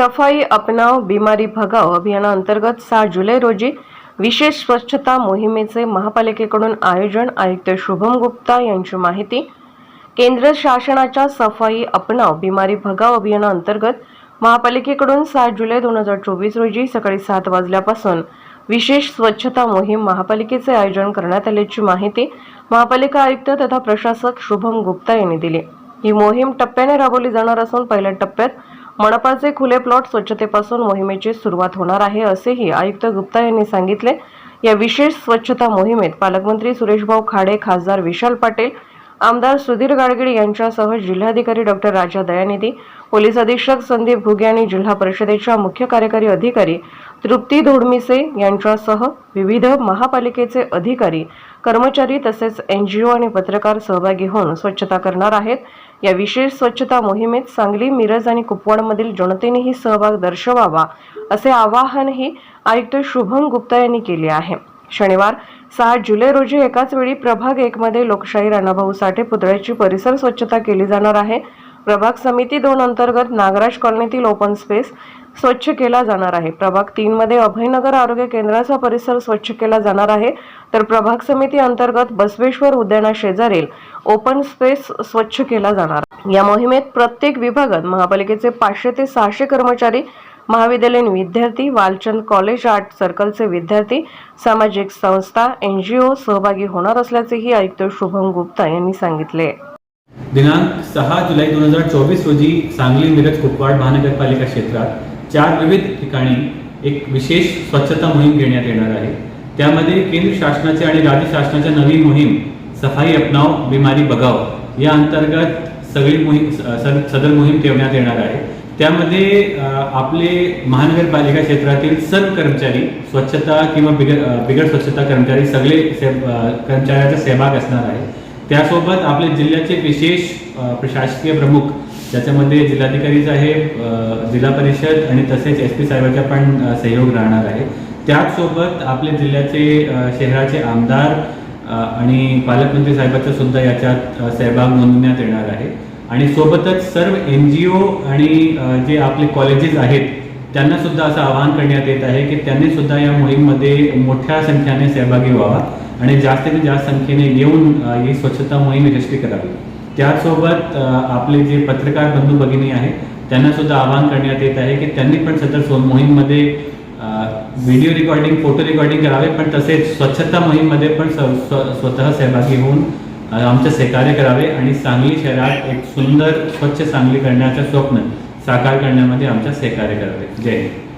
सफाई अपनाव बिमारी भगाव अभियानाअंतर्गत सहा जुलै रोजी विशेष स्वच्छता मोहिमेचे महापालिकेकडून आयोजन आयुक्त शुभम गुप्ता यांची माहिती. केंद्र शासनाच्या सफाई अपनाव बिमारी भगाव अभियानाअंतर्गत महापालिकेकडून सात जुलै दोन हजार चोवीस रोजी सकाळी सात वाजल्यापासून विशेष स्वच्छता मोहीम महापालिकेचे आयोजन करण्यात आल्याची माहिती महापालिका आयुक्त तथा प्रशासक शुभम गुप्ता यांनी दिली. ही मोहीम टप्प्याने राबवली जाणार असून पहिल्या टप्प्यात मनपाचे खुले प्लॉट स्वच्छतेपासून मोहिमेची सुरुवात होणार आहे असेही आयुक्त गुप्ता यांनी सांगितले. या विशेष स्वच्छता मोहिमेत पालकमंत्री सुरेशभाऊ खाडे खासदार विशाल पाटील आमदार सुधीर गाडगीळ यांच्यासह जिल्हाधिकारी डॉक्टर राजा दयानिधी पोलीस अधीक्षक संदीप घुगे आणि जिल्हा परिषदेच्या मुख्य कार्यकारी अधिकारी तृप्ती धोडमिसे यांच्यासह विविध महापालिकेचे अधिकारी कर्मचारी तसेच एन जी ओ आणि पत्रकार सहभागी होऊन स्वच्छता करणार आहेत. या विशेष स्वच्छता मोहिमेत सांगली मिरज आणि कुपवाडमधील जनतेनेही सहभाग दर्शवावा असे आवाहनही आयुक्त शुभम गुप्ता यांनी केले आहे. शनिवार सहा जुलै रोजी एकाच वेळी प्रभाग एकमध्ये लोकशाही राणाभाऊ साठे पुतळ्याची परिसर स्वच्छता केली जाणार आहे. प्रभाग समिती दोन अंतर्गत नागराज कॉलनीतील ओपन स्पेस स्वच्छ केला जाणार आहे. प्रभाग तीन मध्ये अभयनगर आरोग्य केंद्राचा परिसर स्वच्छ केला जाणार आहे. तर प्रभाग समिती अंतर्गत बसवेश्वर उद्याना शेजारील ओपन स्पेस स्वच्छ केला जाणार या मोहिमेत प्रत्येक विभागात महापालिकेचे पाचशे ते सहाशे कर्मचारी महाविद्यालयीन विद्यार्थी वालचंद कॉलेज आर्ट सर्कलचे विद्यार्थी सामाजिक संस्था एन जी ओ सहभागी होणार असल्याचेही आयुक्त शुभम गुप्ता यांनी सांगितले. दिनांक सहा जुलै दोन हजार चोवीस रोजी सांगली मिरज कुपवाड महानगरपालिका क्षेत्रात चार विविध ठिकाणी एक विशेष स्वच्छता मोहीम घेण्यात येणार आहे. त्यामध्ये केंद्र शासनाचे आणि राज्य शासनाच्या नवीन मोहीम सफाई अपनाव बिमारी बगाव या अंतर्गत सगळी मोहीम सदर मोहीम ठेवण्यात येणार आहे. त्यामध्ये आपले महानगरपालिका क्षेत्रातील सर्व कर्मचारी स्वच्छता किंवा बिगर बिगर स्वच्छता कर्मचारी सगळे से कर्मचाऱ्याचा सहभाग असणार आहे. त्यासोबत आपले जिल्ह्याचे विशेष प्रशासकीय प्रमुख ज्याच्यामध्ये जिल्हाधिकारी साहेब जिल्हा परिषद आणि तसेच एस पी साहेबांचा पण सहयोग राहणार आहे. त्याचसोबत आपले जिल्ह्याचे शहराचे आमदार आणि पालकमंत्री साहेबाचा सुद्धा याच्यात सहभाग नोंदवण्यात येणार आहे. आणि सोबतच सर्व एन जी ओ आणि जे आपले कॉलेजेस आहेत त्यांना सुद्धा असं आवाहन करण्यात येत आहे की त्यांनी सुद्धा या मोहीममध्ये मोठ्या संख्येने सहभागी व्हावा आणि जास्तीत जास्त संख्येने येऊन ही स्वच्छता मोहीम यशस्वी करावी. त्यासोबत आपले जे पत्रकार बंधू भगिनी आहेत त्यांना सुद्धा आवाहन करण्यात येत आहे की त्यांनी पण सदर सो- मोहीममध्ये व्हिडिओ रेकॉर्डिंग फोटो रेकॉर्डिंग करावे पण तसेच स्वच्छता मोहीममध्ये पण स्व- स्व- स्वतः सहभागी होऊन आमचे सहकार्य करावे आणि सांगली शहरात एक सुंदर स्वच्छ सांगली करण्याचं स्वप्न साकार करण्यामध्ये आमच्या सहकार्य करावे. जय हिंद.